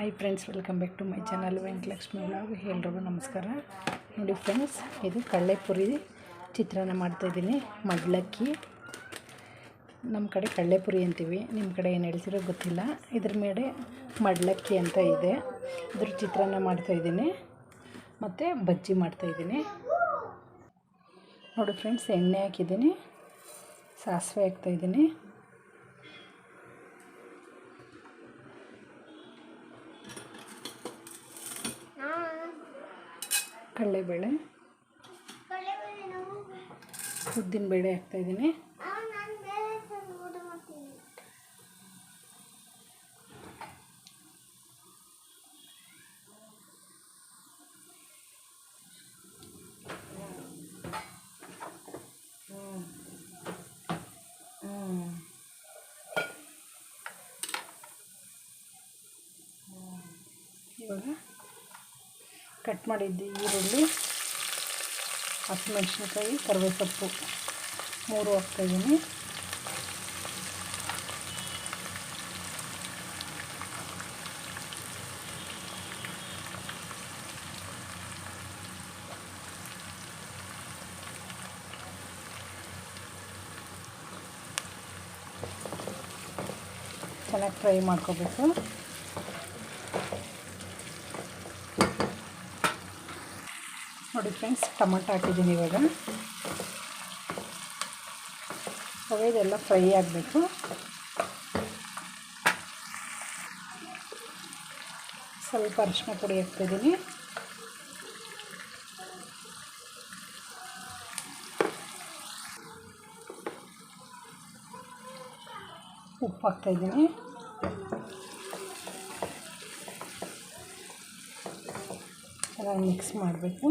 Hi friends welcome back to my channel Venkatalakshmi blog ಎಲ್ರಿಗೂ ನಮಸ್ಕಾರ. ನೋಡಿ ಫ್ರೆಂಡ್ಸ್ ಇದು ಕಡಲೆಪುರಿ ಚಿತ್ರಾನ್ನ ಮಾಡ್ತಾಯಿದ್ದೀನಿ ಮಡ್ಲಕ್ಕಿ. ನಮ್ಮ ಕಡೆ ಕಡಲೆಪುರಿ ಅಂತೀವಿ. ನಿಮ್ಮ ಕಡೆ ಏನು ಹೇಳ್ತಿರೋ ಗೊತ್ತಿಲ್ಲ. ಇದ್ರ ಮೇಲೆ ಮಡ್ಲಕ್ಕಿ ಅಂತ ಇದೆ. ಇದ್ರ ಚಿತ್ರಾನ್ನ ಮಾಡ್ತಾಯಿದ್ದೀನಿ ಮತ್ತು ಬಜ್ಜಿ ಮಾಡ್ತಾಯಿದ್ದೀನಿ ನೋಡಿ ಫ್ರೆಂಡ್ಸ್ ಎಣ್ಣೆ ಹಾಕಿದ್ದೀನಿ. ಸಾಸಿವೆ ಹಾಕ್ತಾಯಿದ್ದೀನಿ ಕಡಲೆಬೇಳೆ. ಉದ್ದಿನ ಬೇಳೆ ಹಾಕ್ತಾಯಿದ್ದೀನಿ ಇವಾಗ ಕಟ್ ಮಾಡಿದ್ದು ಈರುಳ್ಳಿ ಹಸಿಮೆಣ್ಸಿನ್ಕಾಯಿ ಕರಿಬೇವು ಸೊಪ್ಪು ಮೂರು ಹಾಕ್ತಾಯಿದ್ದೀನಿ ಚೆನ್ನಾಗಿ ಫ್ರೈ ಮಾಡ್ಕೋಬೇಕು. ನೋಡಿ ಫ್ರೆಂಡ್ಸ್, ಟೊಮೆಟೊ ಹಾಕಿದ್ದೀನಿ ಇವಾಗ. ಇದೆಲ್ಲ ಫ್ರೈ ಆಗಬೇಕು. ಸ್ವಲ್ಪ ಅರಿಶಿನ ಪುಡಿ ಹಾಕ್ತಿದ್ದೀನಿ ಉಪ್ಪು ಹಾಕ್ತಾಯಿದ್ದೀನಿ ಚೆನ್ನಾಗಿ ಮಿಕ್ಸ್ ಮಾಡಬೇಕು.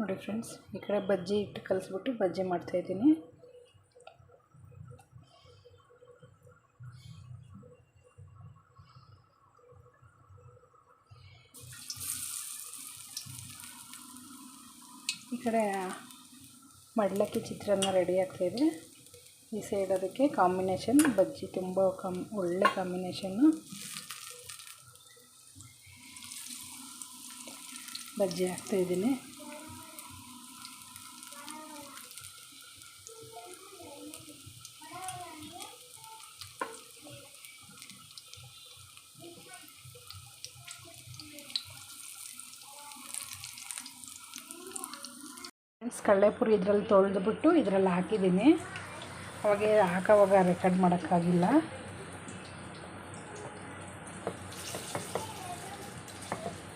ನೋಡಿ ಫ್ರೆಂಡ್ಸ್, ಈ ಕಡೆ ಬಜ್ಜಿ ಇಟ್ಟು ಕಲಿಸ್ಬಿಟ್ಟು ಬಜ್ಜಿ ಮಾಡ್ತಾಯಿದ್ದೀನಿ ಈ ಕಡೆ ಮಡ್ಲಕ್ಕಿ ಚಿತ್ರಾನ್ನ ರೆಡಿ ಆಗ್ತಾಯಿದೆ ಈ ಸೈಡ್ ಅದಕ್ಕೆ ಕಾಂಬಿನೇಷನ್ ಬಜ್ಜಿ, ತುಂಬ ಕಮ್ ಒಳ್ಳೆ ಕಾಂಬಿನೇಷನ್ನು ಬಜ್ಜಿ ಹಾಕ್ತಾಯಿದ್ದೀನಿ ಕಡಲೆಪುರಿ ಇದರಲ್ಲಿ ತೊಳೆದ್ಬಿಟ್ಟು ಇದರಲ್ಲಿ ಹಾಕಿದ್ದೀನಿ. ಅವಾಗ ಹಾಕೋವಾಗ ರೆಕಾರ್ಡ್ ಮಾಡೋಕ್ಕಾಗಿಲ್ಲ.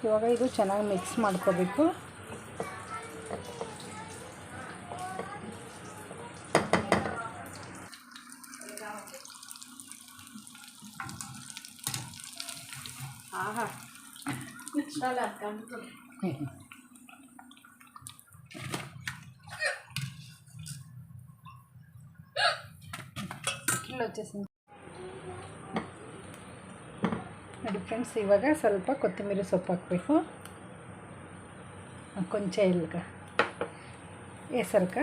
ಇವಾಗ ಇದು ಚೆನ್ನಾಗಿ ಮಿಕ್ಸ್ ಮಾಡ್ಕೋಬೇಕು. ಆಹಾ. కిలో వచ్చేసింది ನೋಡಿ ಫ್ರೆಂಡ್ಸ್ ಇವಾಗ ಸ್ವಲ್ಪ ಕೊತ್ತಂಬರಿ ಸೊಪ್ಪು ಹಾಕಬೇಕು ಕೊಂಚ ಇಲ್ಕ ಹೆಸರ್ಕ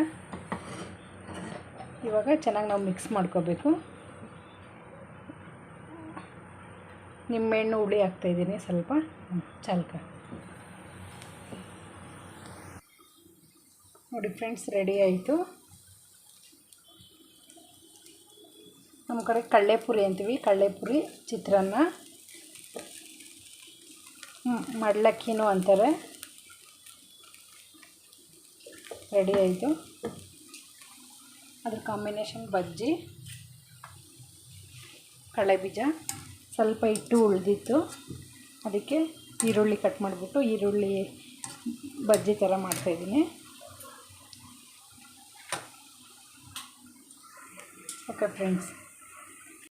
ಇವಾಗ ಚೆನ್ನಾಗಿ ನಾವು ಮಿಕ್ಸ್ ಮಾಡ್ಕೋಬೇಕು ನಿಂಬೆಹಣ್ಣು ಹುಳಿ ಹಾಕ್ತಾಯಿದ್ದೀನಿ ಸ್ವಲ್ಪ ಚಾಲ್ಕ ನೋಡಿ ಫ್ರೆಂಡ್ಸ್ ರೆಡಿ ಆಯಿತು ನಮ್ಮ ಕಡೆ ಕಡಲೆಪುರಿ ಅಂತೀವಿ. ಕಡಲೆಪುರಿ, ಚಿತ್ರಾನ್ನ ಮಡ್ಲಕ್ಕಿನೂ ಅಂತಾರೆ. ರೆಡಿ ಆಯಿತು. ಅದ್ರ ಕಾಂಬಿನೇಷನ್ ಬಜ್ಜಿ, ಕಡಲೆ ಬೀಜ, ಸ್ವಲ್ಪ ಹಿಟ್ಟು ಉಳಿದಿತ್ತು. ಅದಕ್ಕೆ ಈರುಳ್ಳಿ ಕಟ್ ಮಾಡಿಬಿಟ್ಟು ಈರುಳ್ಳಿ ಬಜ್ಜಿ ಥರ ಮಾಡ್ತಾಯಿದ್ದೀನಿ ಓಕೆ ಫ್ರೆಂಡ್ಸ್